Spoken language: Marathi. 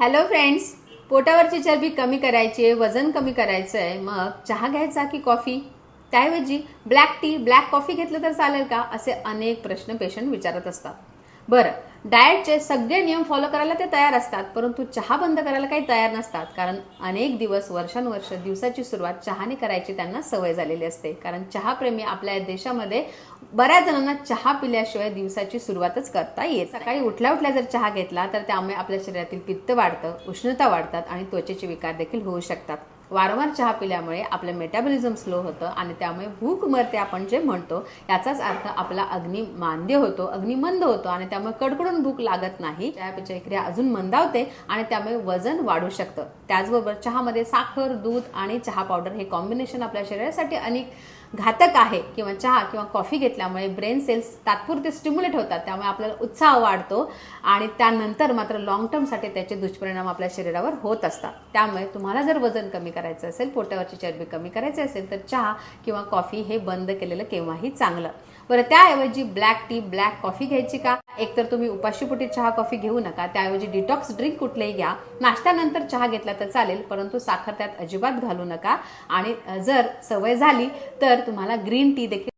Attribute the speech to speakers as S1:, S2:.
S1: हॅलो फ्रेंड्स पोटावरची चरबी कमी करायची आहे वजन कमी करायचं आहे मग चहा घ्यायचा की कॉफी त्याऐवजी ब्लॅक टी ब्लॅक कॉफी घेतलं तर चालेल का? असे अनेक प्रश्न पेशंट विचारत असतात. बरं डाएटचे सगळे नियम फॉलो करायला ते तयार असतात परंतु चहा बंद करायला काही तयार नसतात कारण अनेक दिवस वर्षानुवर्ष दिवसाची सुरुवात चहाने करायची त्यांना सवय झालेली असते. कारण चहाप्रेमी आपल्या देशामध्ये बऱ्याच जणांना चहा पिल्याशिवाय दिवसाची सुरुवातच करता येत सकाळी उठल्या उठल्या जर चहा घेतला तर त्यामुळे आपल्या शरीरातील पित्त वाढतं उष्णता वाढतात आणि त्वचेचे विकार देखील होऊ शकतात. वारंवार चहा पिल्यामुळे आपलं मेटाबॉलिझम स्लो होतं आणि त्यामुळे भूक मरते आपण जे म्हणतो याचाच अर्थ आपला अग्नी मांद्य होतो अग्नी मंद होतो आणि त्यामुळे कडकडून भूक लागत नाही. चहापेक्षा क्रिया अजून मंदावते आणि त्यामुळे वजन वाढू शकतं. त्याचबरोबर चहामध्ये साखर दूध आणि चहा पावडर हे कॉम्बिनेशन आपल्या शरीरासाठी अनेक घातक आहे. किंवा चहा किंवा कॉफी घेतल्यामुळे ब्रेन सेल्स तात्पुरते स्टिम्युलेट होतात त्यामुळे आपल्याला उत्साह वाढतो आणि त्यानंतर मात्र लॉंग टर्मसाठी त्याचे दुष्परिणाम आपल्या शरीरावर होत असतात. त्यामुळे तुम्हाला जर वजन कमी करायचं असेल पोटावरची चरबी कमी करायची असेल तर चहा किंवा कॉफी हे बंद केलेलं केव्हाही चांगलं. बरं त्याऐवजी ब्लॅक टी ब्लॅक कॉफी घ्यायची का? एकतर तुम्ही उपाशीपोटी चहा कॉफी घेऊ नका. त्याऐवजी डिटॉक्स ड्रिंक कुठलेही घ्या. नाश्त्यानंतर चहा घेतला तर चालेल परंतु साखर त्यात अजिबात घालू नका. आणि जर सवय झाली तर तुम्हाला ग्रीन टी देखील